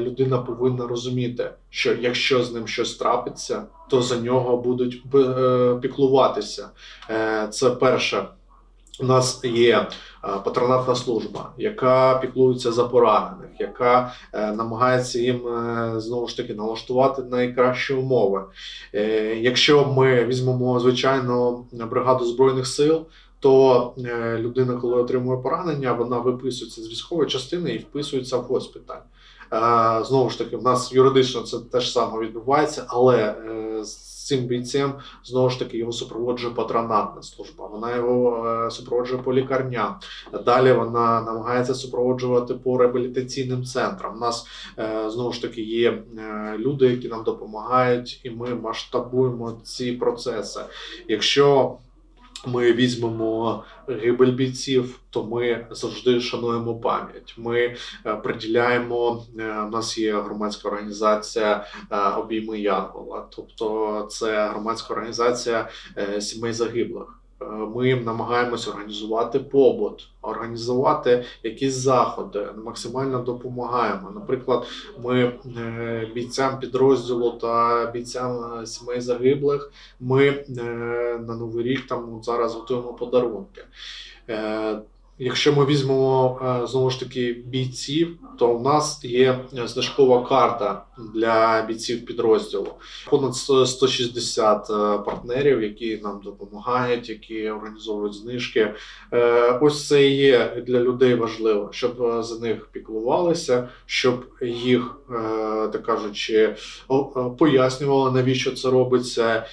людина повинна розуміти, що якщо з ним щось трапиться, то за нього будуть е, піклуватися. Е, Це перше. У нас є е, патронатна служба, яка піклується за поранених, яка намагається їм знову ж таки налаштувати найкращі умови. Якщо ми візьмемо звичайно бригаду збройних сил, то е, людина, коли отримує поранення, вона виписується з військової частини і вписується в госпіталь. Е, Знову ж таки, в нас юридично це теж саме відбувається, але е, з цим бійцем знову ж таки його супроводжує патронатна служба. Вона його супроводжує по лікарням. Далі вона намагається супроводжувати по реабілітаційним центрам. У нас знову ж таки є люди, які нам допомагають, і ми масштабуємо ці процеси. Якщо ми візьмемо гибель бійців, то ми завжди шануємо пам'ять. Ми е, приділяємо. е, У нас є громадська організація е, обійми Янгола, тобто це громадська організація сімей загиблих. Ми намагаємось організувати побут, організувати якісь заходи, максимально допомагаємо. Наприклад, ми е, бійцям підрозділу та бійцям е, сімей загиблих ми е, на новий рік там зараз готуємо подарунки. Якщо ми візьмемо е, знову ж таки бійців, то у нас є знижкова карта для бійців підрозділу. Понад 100 160 е, партнерів, які нам допомагають, які організовують знижки. Е, Ось це і є для людей важливо, щоб за них піклувалися, щоб їх, так кажучи, пояснювали, навіщо це робиться,